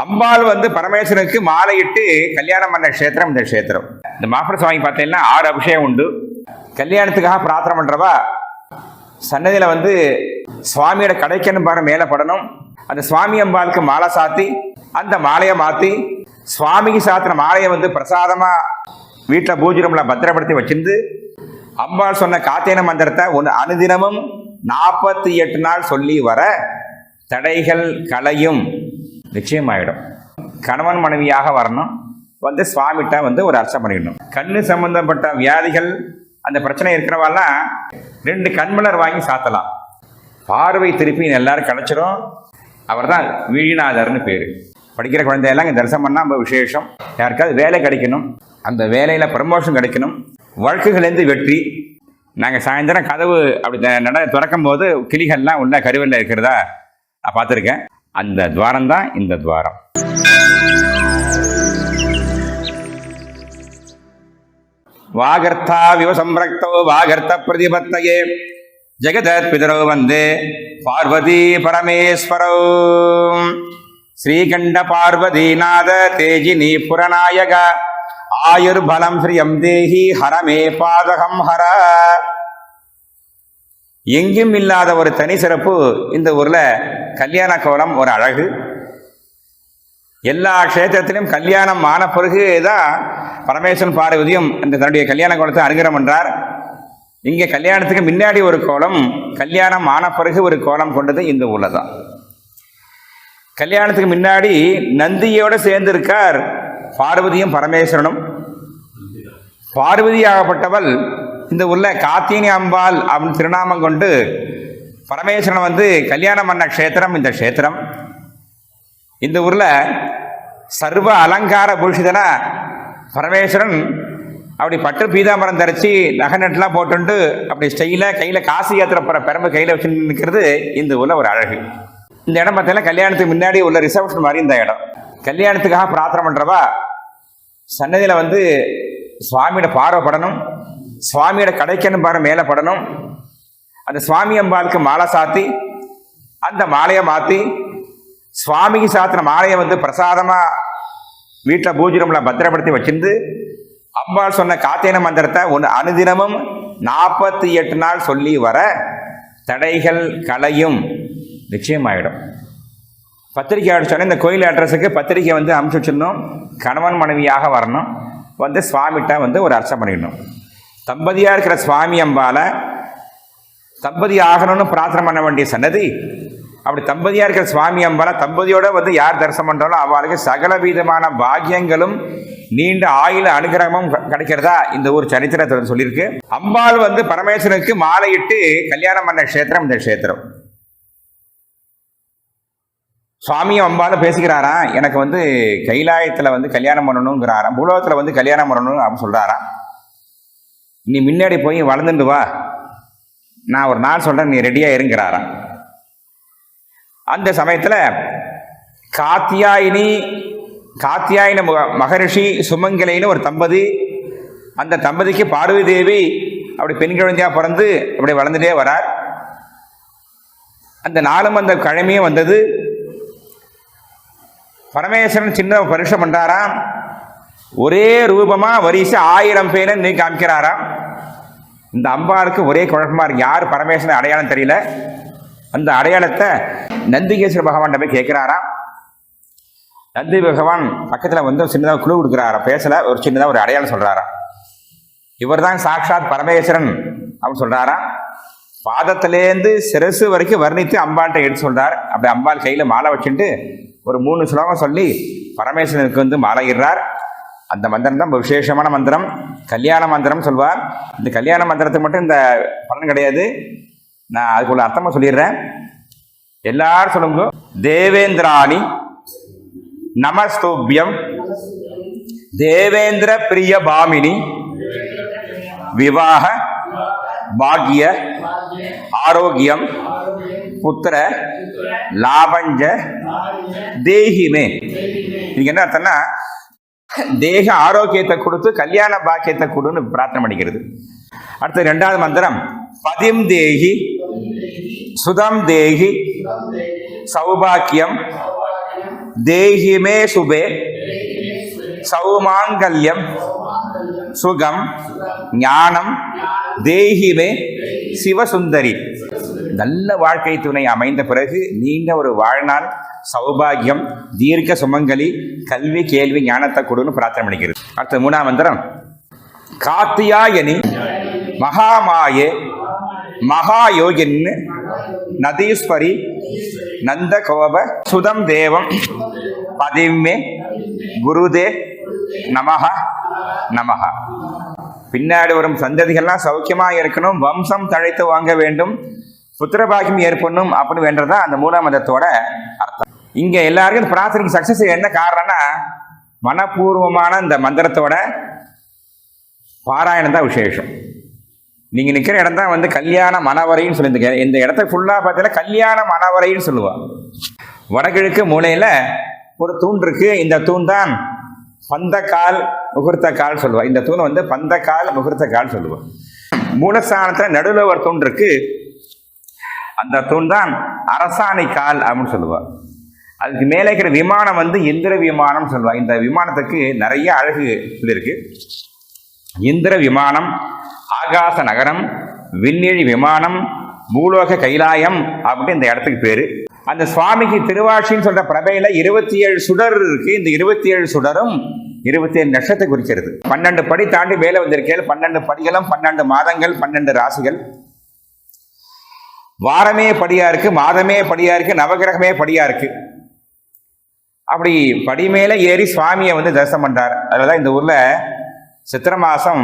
அம்பாள் வந்து பரமேஸ்வரனுக்கு மாலையிட்டு கல்யாணம் பண்ண க்ஷேத்திரம் இந்த க்ஷேத்திரம். இந்த மாப்பிள சுவாமி பார்த்தீங்கன்னா ஆறு அபிஷேகம் உண்டு. கல்யாணத்துக்காக பிரார்த்தனை பண்ணுறவா சன்னதியில் வந்து சுவாமியோட கடைக்கணும் பாரு மேலே படணும். அந்த சுவாமி அம்பாளுக்கு மாலை சாத்தி அந்த மாலையை மாற்றி சுவாமிக்கு சாத்தின மாலையை வந்து பிரசாதமாக வீட்டில் பூஜை ரூமில் பத்திரப்படுத்தி வச்சிருந்து அம்பாள் சொன்ன காத்தேன மந்திரத்தை ஒன்று அனுதினமும் நாற்பத்தி எட்டு நாள் சொல்லி வர தடைகள் களையும். நிச்சயமாயிடும். கணவன் மனைவியாக வரணும். வந்து சுவாமிகிட்ட வந்து ஒரு அர்ச்சனை பண்ணிடணும். கண்ணு சம்பந்தப்பட்ட வியாதிகள் அந்த பிரச்சனை இருக்கிறவாலாம் ரெண்டு கண்மலர் வாங்கி சாத்தலாம். பார்வை திருப்பி எல்லாரும் கிடைச்சிரும். அவர் தான் வீழிநாதர்னு பேர். படிக்கிற குழந்தையெல்லாம் இங்கே தரிசனம் பண்ணால் ரொம்ப விசேஷம். யாருக்காவது வேலை கிடைக்கணும். அந்த வேலையில் ப்ரமோஷன் கிடைக்கணும். வழக்குகள்லேருந்து வெற்றி. நாங்கள் சாயந்தரம் கதவு அப்படி நட திறக்கும் போது கிளிகள்லாம் உள்ள கருவில் இருக்கிறதா நான் பார்த்துருக்கேன். அந்த துவாரம் தான் இந்த துவாரம். வாகர்த்தா விவசம்பிரக்தோ வாகர்த்த பிரதிபத்தையே. ஜெகதத் பிதரோ வந்தே. பார்வதி பரமேஸ்வரோ. ஸ்ரீகண்ட பார்வதிநாத தேஜினி புரநாயக ஆயுர்பலம் ஸ்ரீயம் தேஹி ஹரமே பாதகம் ஹர. எங்கும் இல்லாத ஒரு தனி சிறப்பு இந்த ஊரில் கல்யாண கோலம் ஒரு அழகு. எல்லா க்ஷேத்திரத்திலும் கல்யாணம் ஆன பிறகு தான் பரமேஸ்வரன் பார்வதியும் அந்த தன்னுடைய கல்யாண கோலத்தை அனுகிரம் என்றார் இங்கே கல்யாணத்துக்கு முன்னாடி ஒரு கோலம் கல்யாணம் ஆன பிறகு ஒரு கோலம் கொண்டது இந்த ஊரில் தான் கல்யாணத்துக்கு முன்னாடி நந்தியோடு சேர்ந்திருக்கார் பார்வதியும் பரமேஸ்வரனும். பார்வதியாகப்பட்டவள் இந்த ஊரில் காத்தினி அம்பாள் அப்படின்னு திருநாமம் கொண்டு பரமேஸ்வரன் வந்து கல்யாணம் பண்ண க்ஷேத்திரம் இந்த க்ஷேத்திரம். இந்த ஊரில் சர்வ அலங்கார பூஷிதனா பரமேஸ்வரன் அப்படி பட்டு பீதாம்பரம் தரிச்சு நகை நட்டுலாம் போட்டுண்டு அப்படி ஸ்டைலாக கையில் காசு ஏற்றுற போகிற பெரம்பு கையில் வச்சு நிற்கிறது இந்த ஊரில் ஒரு அழகு. இந்த இடம் பார்த்தீங்கன்னா கல்யாணத்துக்கு முன்னாடி உள்ள ரிசப்ஷன் மாதிரி இந்த இடம். கல்யாணத்துக்காக பிரார்த்தனை பண்ணுறவா சன்னதியில் வந்து சுவாமியோட பார்வைப்படணும் சுவாமியோட கடைக்கணும் பாரு மேலே படணும். அந்த சுவாமி அம்பாளுக்கு மாலை சாத்தி அந்த மாலையை மாற்றி சுவாமிக்கு சாத்தின மாலையை வந்து பிரசாதமாக வீட்டில் பூஜை ரூம்ல பத்திரப்படுத்தி வச்சிருந்து அம்பாள் சொன்ன காத்தேன மந்திரத்தை ஒன்று அனுதினமும் நாற்பத்தி எட்டு நாள் சொல்லி வர தடைகள் களையும். நிச்சயமாயிடும். பத்திரிக்கை அடிச்சோடனே இந்த கோயில் அட்ரஸுக்கு பத்திரிக்கை வந்து அமுச்சு வச்சிடணும். கணவன் மனைவியாக வரணும். வந்து சுவாமிகிட்ட வந்து ஒரு அர்ச்சனை பண்ணிடணும். தம்பதியாக இருக்கிற சுவாமி அம்பால தம்பதி ஆகணும்னு பிரார்த்தனை பண்ண வேண்டிய சன்னதி. அப்படி தம்பதியா இருக்கிற சுவாமி அம்பால தம்பதியோட வந்து யார் தரிசனம் பண்றாலும் அவளுக்கு சகல விதமான பாக்கியங்களும் நீண்ட ஆயுள அனுகிரகமும் க- கிடைக்கிறதா இந்த ஊர் சரித்திரத்தில் சொல்லியிருக்கு. அம்பாள் வந்து பரமேஸ்வரனுக்கு மாலையிட்டு கல்யாணம் பண்ண க்ஷேத்திரம் இந்த க்ஷேத்திரம். சுவாமியும் அம்பாலும் பேசுகிறாராம் எனக்கு வந்து கைலாயத்தில் வந்து கல்யாணம் பண்ணணுங்கிறாராம் பூலோகத்தில் வந்து கல்யாணம் பண்ணணும் அப்படின்னு சொல்கிறாராம் நீ முன்னாடி போய் வளர்ந்துட்டு வா. நான் ஒரு நாள் சொல்கிறேன் நீ ரெடியாக இருங்கிறாராம். அந்த சமயத்தில் காத்தியாயினி காத்தியாயின மக- மகரிஷி சுமங்கலைன்னு ஒரு தம்பதி அந்த தம்பதிக்கு பார்வதி தேவி அப்படி பெண் குழந்தையாக பிறந்து அப்படி வளர்ந்துட்டே வரார். அந்த நாளும் அந்த கிழமையும் வந்தது. பரமேஸ்வரன் சின்ன பரிசம் பண்ணுறாராம் ஒரே ரூபமா வரிசை ஆயிரம் பேரை நீ காமிக்கிறாராம் இந்த அம்பாருக்கு ஒரே குழப்பமா இருக்கு. யார் பரமேஸ்வரன் அடையாளம் தெரியல? அந்த அடையாளத்தை நந்திகேஸ்வர பகவான் போய் கேட்கிறாராம் நந்தி பகவான் பக்கத்தில் வந்து சின்னதாக குழு கொடுக்குறாரா? பேசல ஒரு சின்னதாக ஒரு அடையாளம் சொல்றாராம் இவர்தான் சாட்சாத் பரமேஸ்வரன் அப்படின்னு சொல்கிறாரா பாதத்திலேருந்து சிரசு வரைக்கும் வர்ணித்து அம்பாள்கிட்ட எடுத்து சொல்றார். அப்படி அம்பாள் கையில் மாலை வச்சுட்டு ஒரு மூணு ஸ்லோகம் சொல்லி பரமேஸ்வரனுக்கு வந்து மாலையிடுறார். அந்த மந்திரம் தான் விசேஷமான மந்திரம். கல்யாண மந்திரம் சொல்வார். இந்த கல்யாண மந்திரத்துக்கு மட்டும் இந்த பலன் கிடையாது. நான் அதுக்குள்ள அர்த்தமாக சொல்லிடுறேன். எல்லாரும் சொல்லுங்க தேவேந்திராணி நமஸ்தோபியம். தேவேந்திர பிரிய பாமினி. விவாக பாக்ய ஆரோக்கியம். புத்திர லாபஞ்ச. தேகிமே. இதுக்கு என்ன அர்த்தம்னா தேக ஆரோக்கியத்தை கொடுத்து கல்யாண பாக்கியத்தை கொடுன்னு பிரார்த்தனை பண்ணிக்கிறது. அடுத்து ரெண்டாவது மந்திரம். பதிம் தேகி சுதம் தேகி சௌபாக்கியம் தேஹிமே சுபே சௌமாங்கல்யம் சுகம் ஞானம் தேஹிமே சிவசுந்தரி. நல்ல வாழ்க்கை துணை அமைந்த பிறகு நீண்ட ஒரு வாழ்நாள் சௌபாகியம் தீர்க்க சுமங்கலி கல்வி கேள்வி ஞானத்தை கொடுன்னு பிரார்த்தனை பண்ணிக்கிறது. அடுத்த மூணாம் மந்திரம். காத்தியாயனி மகாமாயே மகாயோகின் நதீஸ்வரி நந்தகோப சுதம் தேவம் பதிமே குருதே நமஹ நமஹ. பின்னாடி வரும் சந்ததிகள்லாம் சௌக்கியமாக இருக்கணும் வம்சம் தழைத்து வாங்க வேண்டும் புத்திரபாகியம் ஏற்படணும் அப்படின்னு வேண்டதா அந்த மூணாம் மதத்தோட அர்த்தம். இங்கே எல்லாருக்கும் பிரார்த்தனைக்கு சக்ஸஸ் என்ன காரணம்னா மனப்பூர்வமான இந்த மந்திரத்தோட பாராயணம் தான் விசேஷம். நீங்கள் நிற்கிற இடம் தான் வந்து கல்யாண மனவரைன்னு சொல்லியிருந்தீங்க இந்த இடத்த ஃபுல்லாக பார்த்தீங்கன்னா கல்யாண மனவரைன்னு சொல்லுவாள் வடகிழக்கு மூலையில் ஒரு தூண் இருக்குது இந்த தூண் தான் பந்தக்கால் முகூர்த்த கால் சொல்லுவா. இந்த தூண் வந்து பந்தக்கால் முகூர்த்த கால் சொல்லுவா. மூலஸ்தானத்துல நடுவில் ஒரு தூண் இருக்கு. அந்த தூண் தான் அரசாணை கால் அப்படின்னு சொல்லுவா. அதுக்கு மேலே இருக்கிற விமானம் வந்து இந்திர விமானம் சொல்லுவா. இந்த விமானத்துக்கு நிறைய அழகு சொல்லியிருக்கு. இந்திர விமானம் ஆகாச நகரம் விண்ணிழி விமானம் பூலோக கைலாயம் அப்படின்னு இந்த இடத்துக்கு பேரு. அந்த சுவாமிக்கு திருவாட்சின்னு சொல்ற பிரபையில இருபத்தி ஏழு சுடர் இருக்கு. இந்த இருபத்தி ஏழு சுடரும் இருபத்தி ஏழு நட்சத்திரத்தை குறிக்கிறது. பன்னெண்டு படி தாண்டி மேலே வந்திருக்கேன் பன்னெண்டு படிகளும் பன்னெண்டு மாதங்கள் பன்னெண்டு ராசிகள். வாரமே படியா இருக்கு மாதமே படியா இருக்கு நவகிரகமே படியா இருக்கு. அப்படி படி மேலே ஏறி சுவாமியை வந்து தரிசனம் பண்றார். அதுலதான் இந்த ஊர்ல சித்திர மாசம்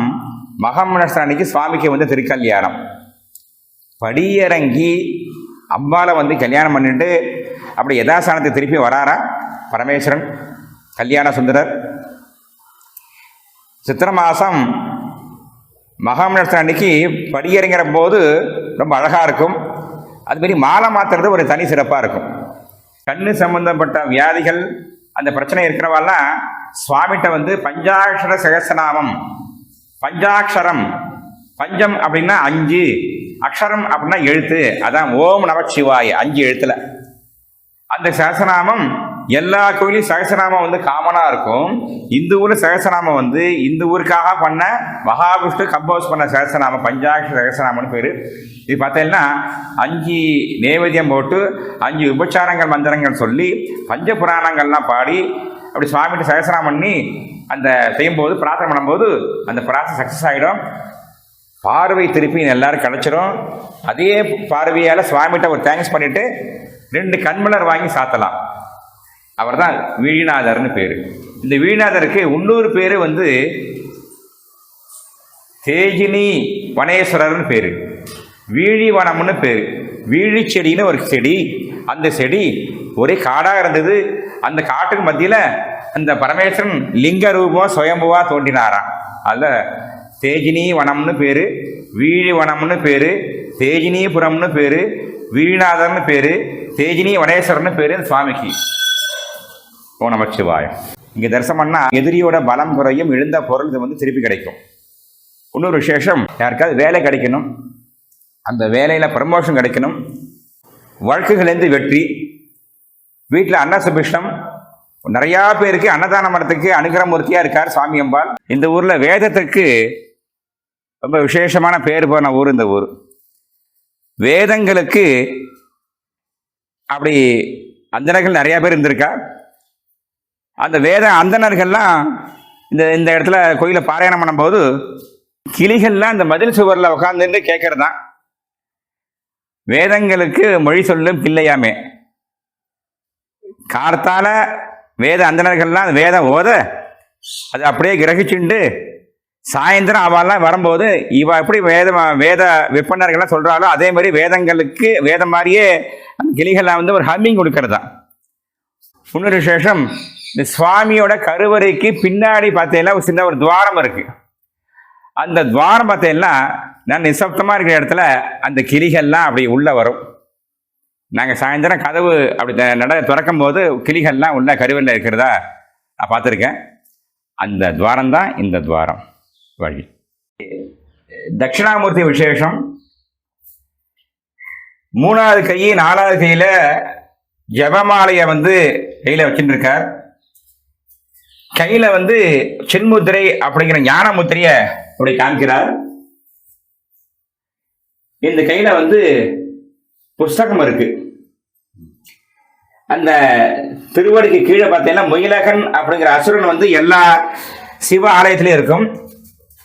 மகமனசன் அன்னைக்கு சுவாமிக்கு வந்து திருக்கல்யாணம். படியிறங்கி அம்பால வந்து கல்யாணம் பண்ணிட்டு அப்படி யதாசானத்தை திருப்பி வராரா? பரமேஸ்வரன் கல்யாண சுந்தரர் சித்திர மாதம் மகாமனசன் அன்னைக்கு படியறிங்கிற போது ரொம்ப அழகாக இருக்கும். அதுமாரி மாலை மாற்றுறது ஒரு தனி சிறப்பாக இருக்கும். கண்ணு சம்பந்தப்பட்ட வியாதிகள் அந்த பிரச்சனை இருக்கிறவாலாம் சுவாமிகிட்ட வந்து பஞ்சாட்சர சகசநாமம் பஞ்சாட்சரம் பஞ்சம் அப்படின்னா அஞ்சு அக்ஷரம் அப்படின்னா எழுத்து. அதான் ஓம் நமச்சிவாய அஞ்சு எழுத்துல. அந்த சகசநாமம் எல்லா கோயிலையும் சகசநாமம் வந்து காமனாக இருக்கும். இந்த ஊரில் சகசநாமம் வந்து இந்த ஊருக்காக பண்ண மகாவிஷ்ணு கம்போஸ் பண்ண சகசநாமம் பஞ்சாட்சர சகசநாமம்னு பேர். இது பார்த்தீங்கன்னா அஞ்சு நேவேத்தியம் போட்டு அஞ்சு உபச்சாரங்கள் மந்திரங்கள் சொல்லி பஞ்ச புராணங்கள்லாம் பாடி அப்படி சுவாமிகிட்ட சகசனம் பண்ணி அந்த செய்யும்போது பிரார்த்தனை பண்ணும்போது அந்த பிரார்த்தனை சக்ஸஸ் ஆகிடும் பார்வை திருப்பி எல்லாரும் கிடச்சிரும். அதே பார்வையால் சுவாமிகிட்ட ஒரு தேங்க்ஸ் பண்ணிவிட்டு ரெண்டு கண்மலர் வாங்கி சாத்தலாம். அவர் தான் வீழிநாதர்னு பேர். இந்த வீழிநாதருக்கு இன்னொரு பேர் வந்து தேஜினி வனேஸ்வரர்னு பேர். வீழி வனம்னு பேர். வீழி செடின்னு ஒரு செடி. அந்த செடி ஒரே காடாக இருந்தது. அந்த காட்டுக்கு மத்தியில் அந்த பரமேஸ்வரன் லிங்க ரூபமாக சுயம்புவாக தோன்றினாராம். அதில் தேஜினி வனம்னு பேர் வீழி வனம்னு பேர் தேஜினிபுரம்னு பேர் வீழிநாதர்னு பேர் தேஜினி வனேஸ்வரர்னு பேர் இந்த சுவாமிக்கு. ஓ இங்கே தரிசனம் எதிரியோட பலம் குறையும் இழந்த பொருள் இது வந்து திருப்பி கிடைக்கும். இன்னொரு விசேஷம் யாருக்காவது வேலை கிடைக்கணும் அந்த வேலையில் ப்ரமோஷன் கிடைக்கணும் வழக்குகளேந்து வெற்றி வீட்டில் அன்னசுபிஷ்டம் நிறையா பேருக்கு அன்னதான மடத்துக்கு அனுகிரமூர்த்தியாக இருக்கார் சுவாமி அம்பாள். இந்த ஊரில் வேதத்துக்கு ரொம்ப விசேஷமான பேர் போன ஊர் இந்த ஊர். வேதங்களுக்கு அப்படி அந்தனர்கள் நிறையா பேர் இருந்திருக்கா? அந்த வேத அந்தணர்கள்லாம் இந்த இந்த இடத்துல கோயிலை பாராயணம் பண்ணும்போது கிளிகள்லாம் இந்த மதில் சுவரில் உட்காந்துட்டு கேட்கறது தான் வேதங்களுக்கு மொழி சொல்லும் பிள்ளையாமே. கார்த்தால வேத அந்தணர்கள்லாம் வேதம் ஓத அது அப்படியே கிரகிச்சுண்டு சாயந்தரம் அவெல்லாம் வரும்போது இவ எப்படி வேத வேத விற்பனர்கள்லாம் சொல்கிறாளோ அதே மாதிரி வேதங்களுக்கு வேதம் மாதிரியே அந்த கிளிகள்லாம் வந்து ஒரு ஹம்மிங் கொடுக்கறது தான் இன்னொரு விசேஷம் இந்த சுவாமியோட கருவறைக்கு பின்னாடி பார்த்தீங்கன்னா ஒரு சின்ன ஒரு துவாரம் இருக்கு. அந்த துவாரம் பார்த்தீங்கன்னா நான் நிசப்தமாக இருக்கிற இடத்துல அந்த கிளிகள்லாம் அப்படி உள்ளே வரும். நாங்கள் சாயந்தரம் கதவு அப்படி த- நட திறக்கும் போது கிளிகள்லாம் உள்ள கருவறையில் இருக்கிறதா நான் பார்த்துருக்கேன். அந்த துவாரம் தான் இந்த துவாரம் வழி. தட்சிணாமூர்த்தி விசேஷம். மூணாவது கை நாலாவது கையில் ஜெபமாலையை வந்து கையில் வச்சுட்டு இருக்கார். கையில வந்து சின்முத்திரை அப்படிங்கிற ஞான முத்திரைய அப்படி காமிக்கிறார். இந்த கையில வந்து புஸ்தகம் இருக்கு. அந்த திருவடிக்கு கீழே பார்த்தீங்கன்னா முயலகன் அப்படிங்கிற அசுரன் வந்து எல்லா சிவ ஆலயத்திலையும் இருக்கும்.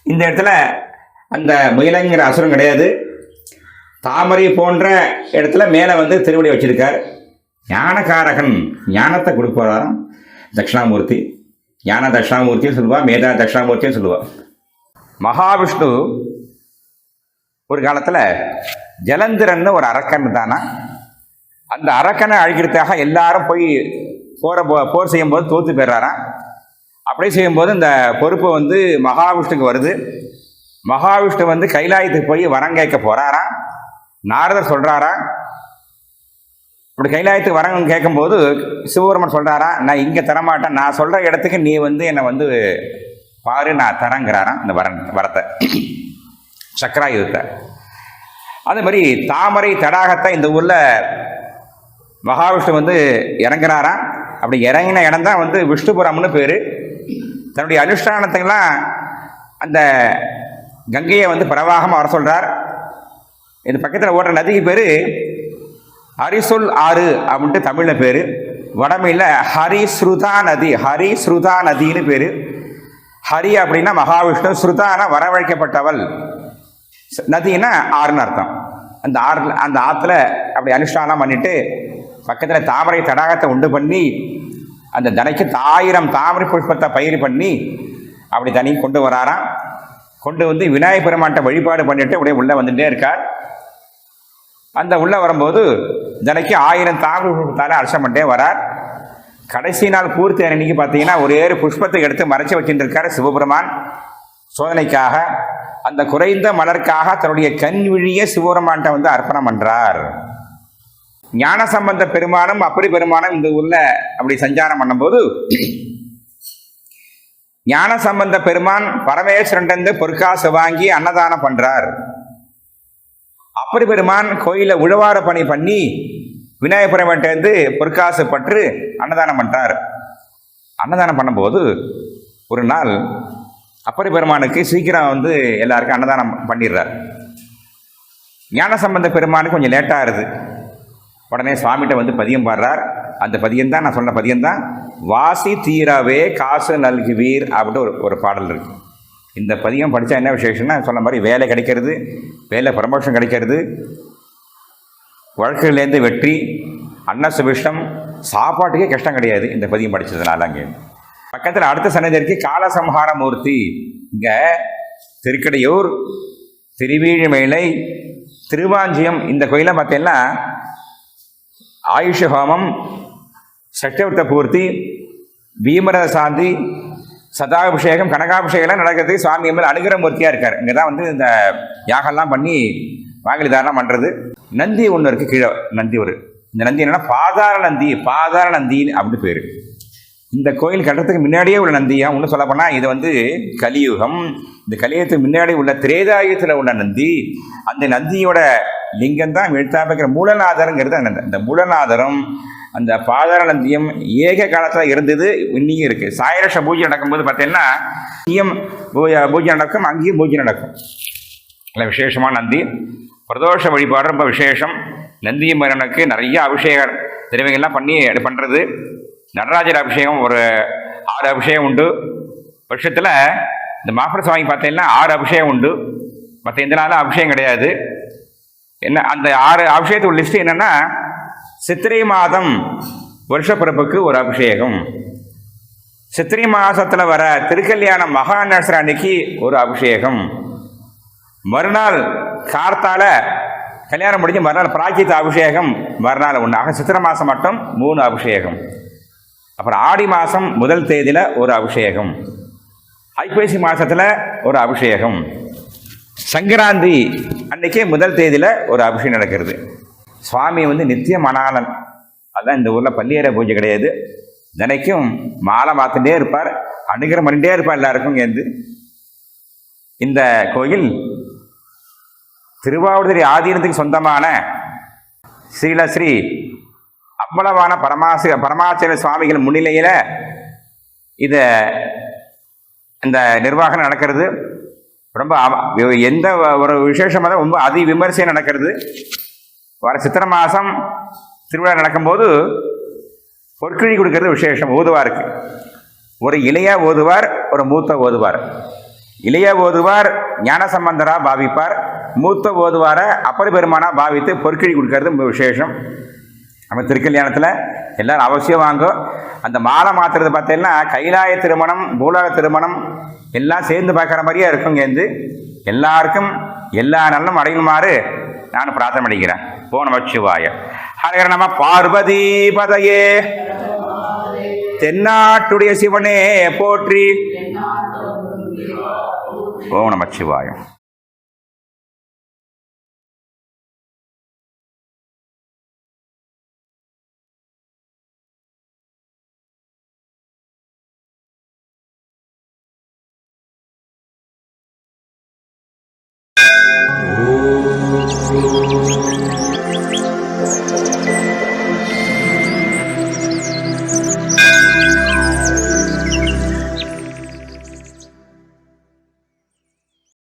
இந்த இடத்துல அந்த முயலங்கிற அசுரன் கிடையாது. தாமரை போன்ற இடத்துல மேலே வந்து திருவடி வச்சிருக்கார். ஞானகாரகன் ஞானத்தை கொடுப்பாராம் தட்சிணாமூர்த்தி. ஞான தட்சிணாமூர்த்தியும் சொல்லுவா மேதா தட்சிணாமூர்த்தியும் சொல்லுவா. மகாவிஷ்ணு ஒரு காலத்தில் ஜலந்திரன்னு ஒரு அரக்கன் தானா அந்த அரக்கனை அழிக்கிறதுக்காக எல்லாரும் போய் போற போ- போர் செய்யும்போது தோற்று போயிடுறாராம் அப்படி செய்யும்போது இந்த பொறுப்பு வந்து மகாவிஷ்ணுக்கு வருது. மகாவிஷ்ணு வந்து கைலாயத்துக்கு போய் வரம் கேட்க போகிறாராம் நாரதர் சொல்றாரா? இப்படி கைலாயத்துக்கு வரவங்க கேட்கும்போது சிவபெருமன் சொல்கிறாரா நான் இங்கே தரமாட்டேன். நான் சொல்கிற இடத்துக்கு நீ வந்து என்னை வந்து பாரு நான் தரங்கிறாராம் இந்த வரன் வரத்தை. சக்கராயுதத்தை. அதே மாதிரி தாமரை தடாகத்தை இந்த ஊரில் மகாவிஷ்ணு வந்து இறங்குறாராம். அப்படி இறங்கின இடம் தான் வந்து விஷ்ணுபுரம்னு பேர். தன்னுடைய அனுஷ்டானத்துக்கெல்லாம் அந்த கங்கையை வந்து பிரவாகமாக வர சொல்கிறார் இது பக்கத்தில் ஓடுற நதிக்கு பேர் ஹரிசுல் ஆறு அப்படின்ட்டு தமிழில் பேர். வடமையில் ஹரிஸ்ருதா நதி ஹரிஸ்ருதா நதின்னு பேர். ஹரி அப்படின்னா மகாவிஷ்ணு ஸ்ருதானா வரவழைக்கப்பட்டவள். நதினா நதின்னா ஆறுன்னு அர்த்தம். அந்த ஆறு அந்த ஆற்றுல அப்படி அனுஷ்டானம் பண்ணிட்டு பக்கத்தில் தாமரை தடாகத்தை உண்டு பண்ணி அந்த தனைக்கு ஆயிரம் தாமரை புஷ்பத்தை பயிர் பண்ணி அப்படி தனி கொண்டு வராராம். கொண்டு வந்து விநாயகர் பெருமாட்டை வழிபாடு பண்ணிட்டு அப்படியே உள்ளே வந்துகிட்டே இருக்கார். அந்த உள்ளே வரும்போது தினைக்கு ஆயிரம் தாவல் புஷ்பத்தால் அர்ச்சனை பண்ணிட்டே வரார். கடைசி நாள் பூர்த்தி அன்னைக்கு பார்த்தீங்கன்னா ஒரே ஏறு புஷ்பத்தை எடுத்து மறைச்சு வச்சுட்டு இருக்காரு சிவபெருமான். சோதனைக்காக அந்த குறைந்த மலருக்காக தன்னுடைய கண் விழிய சிவபெருமான்கிட்ட வந்து அர்ப்பணம் பண்ணுறார் ஞான சம்பந்த பெருமானும் அப்படி பெருமானும் இந்த ஊரில் அப்படி சஞ்சாரம் பண்ணும்போது ஞான சம்பந்த பெருமான் பரமேஸ்வரன் பொற்காசு வாங்கி அன்னதானம் பண்ணுறார் அப்படி பெருமான் கோயில உழவார பணி பண்ணி விநாயகர் பெருமான்ட்டேருந்து பொற்காசு பற்று அன்னதானம் பண்றார். அன்னதானம் பண்ணும்போது ஒரு நாள் அப்படி பெருமானுக்கு சீக்கிரம் வந்து எல்லாருக்கும் அன்னதானம் பண்ணிடுறார். ஞான சம்பந்த பெருமானுக்கு கொஞ்சம் லேட்டாக இருது உடனே சுவாமிகிட்ட வந்து பதியம் பாடுறார். அந்த பதியம் தான் நான் சொன்ன பதியம் தான் வாசி தீராவே காசு நல்குவீர் அப்படின்னு ஒரு ஒரு பாடல் இருக்குது இந்த பதிகம் படித்தா என்ன விசேஷம்னா சொன்ன மாதிரி வேலை கிடைக்கிறது வேலை ப்ரமோஷன் கிடைக்கிறது வழக்குலேருந்து வெற்றி அன்ன சுபிஷ்டம் சாப்பாட்டுக்கே கஷ்டம் கிடையாது இந்த பதியம் படித்ததுனால அங்கே. பக்கத்தில் அடுத்த சன்னதி இருக்கு காலசம்ஹார மூர்த்தி. இங்கே திருக்கடையூர் திருவீழிமேலை திருவாஞ்சியம் இந்த கோயிலை பார்த்தீங்கன்னா ஆயுஷ ஹோமம் சட்டவர்த்த பூர்த்தி பீமரத சாந்தி சதாபிஷேகம் கனகாபிஷேகம்லாம் நடக்கிறதுக்கு சுவாமி மேல் அனுகிர மூர்த்தியாக இருக்கார். இங்கே தான் வந்து இந்த யாகம்லாம் பண்ணி வாங்கலி தாரணம் பண்ணுறது நந்தி ஒன்று இருக்குது கீழே நந்தி ஒரு. இந்த நந்தி என்னென்னா பாதார நந்தி பாதார நந்தி அப்படின்னு பேர். இந்த கோயில் கட்டுறதுக்கு முன்னாடியே உள்ள நந்தியாக இன்னும் சொல்ல போனால் இது வந்து கலியுகம். இந்த கலியுகத்துக்கு முன்னாடி உள்ள திரேதாயுகத்தில் உள்ள நந்தி. அந்த நந்தியோட லிங்கம் தான் எழுத்தாப்பிக்கிற மூலநாதரங்கிறது அந்த இந்த மூலநாதரம் அந்த பாதார நந்தியம் ஏக காலத்தில் இருந்தது இன்னியும் இருக்குது சாயரஷ பூஜை நடக்கும்போது பார்த்தீங்கன்னா இங்கேயும் பூஜை பூஜை நடக்கும் அங்கேயும் பூஜை நடக்கும். நல்ல விசேஷமான நந்தி. பிரதோஷ வழிபாடு ரொம்ப விசேஷம். நந்திய மரனுக்கு நிறைய அபிஷேக திரவியங்கள்லாம் பண்ணி பண்ணுறது நடராஜர் அபிஷேகம் ஒரு ஆறு அபிஷேகம் உண்டு. வருஷத்தில் இந்த மாப்பிள சுவாமி பார்த்தீங்கன்னா ஆறு அபிஷேகம் உண்டு. மற்ற எந்த நாளும் அபிஷேகம் கிடையாது. என்ன அந்த ஆறு அபிஷேகத்தோட லிஸ்ட்டு என்னென்னா சித்திரை மாதம் வருஷப்பிறப்புக்கு ஒரு அபிஷேகம். சித்திரை மாதத்தில் வர திருக்கல்யாணம் மகா அன்னைக்கு ஒரு அபிஷேகம். மறுநாள் கார்த்தால கல்யாணம் முடிஞ்சு மறுநாள் பிராச்சித்த அபிஷேகம் மறுநாள் ஒன்று ஆக சித்திரை மாதம் மட்டும் மூணு அபிஷேகம். அப்புறம் ஆடி மாதம் முதல் தேதியில் ஒரு அபிஷேகம். ஐப்பசி மாதத்தில் ஒரு அபிஷேகம். சங்கராந்தி அன்னைக்கே முதல் தேதியில் ஒரு அபிஷேகம் நடக்கிறது. சுவாமி வந்து நித்திய மணாளன் அதுதான் இந்த ஊரில் பள்ளியேற பூஜை கிடையாது. தினைக்கும் மாலை மாற்றிட்டே இருப்பார். அனுகிரம் பண்ணிகிட்டே இருப்பார் எல்லாருக்கும் இங்கேருந்து இந்த கோயில் திருவாவூர்தரி ஆதீனத்துக்கு சொந்தமான ஸ்ரீலஸ்ரீ அவ்வளவான பரமாசி பரமாச்சரிய சுவாமிகள் முன்னிலையில் இதை இந்த நிர்வாகம் நடக்கிறது. ரொம்ப எந்த ஒரு விசேஷமாக ரொம்ப அதி விமர்சையும் நடக்கிறது. வர சித்திரை மாதம் திருவிழா நடக்கும்போது பொற்கிழி கொடுக்கறது விசேஷம் ஓதுவாருக்கு. ஒரு இளைய ஓதுவார் ஒரு மூத்த ஓதுவார். இளைய ஓதுவார் ஞான சம்பந்தராக பாவிப்பார். மூத்த ஓதுவார அப்பர் பெருமானாக பாவித்து பொற்கிழி கொடுக்கறது ரொம்ப விசேஷம். நம்ம திருக்கல்யாணத்தில் எல்லாரும் அவசியம் வாங்கும் அந்த மாலை மாத்துறது பார்த்தீங்கன்னா கைலாய திருமணம் பூலோக திருமணம் எல்லாம் சேர்ந்து பார்க்குற மாதிரியே இருக்கும் எல்லாருக்கும் எல்லா நலனும் அடையுமாறு நான் பிரார்த்தனை பண்ணிக்கிறேன். ஓ நம சிவாய ஹரஹர நம பார்வதி பதையே. தென்னாட்டுடைய சிவனே போற்றி. ஓ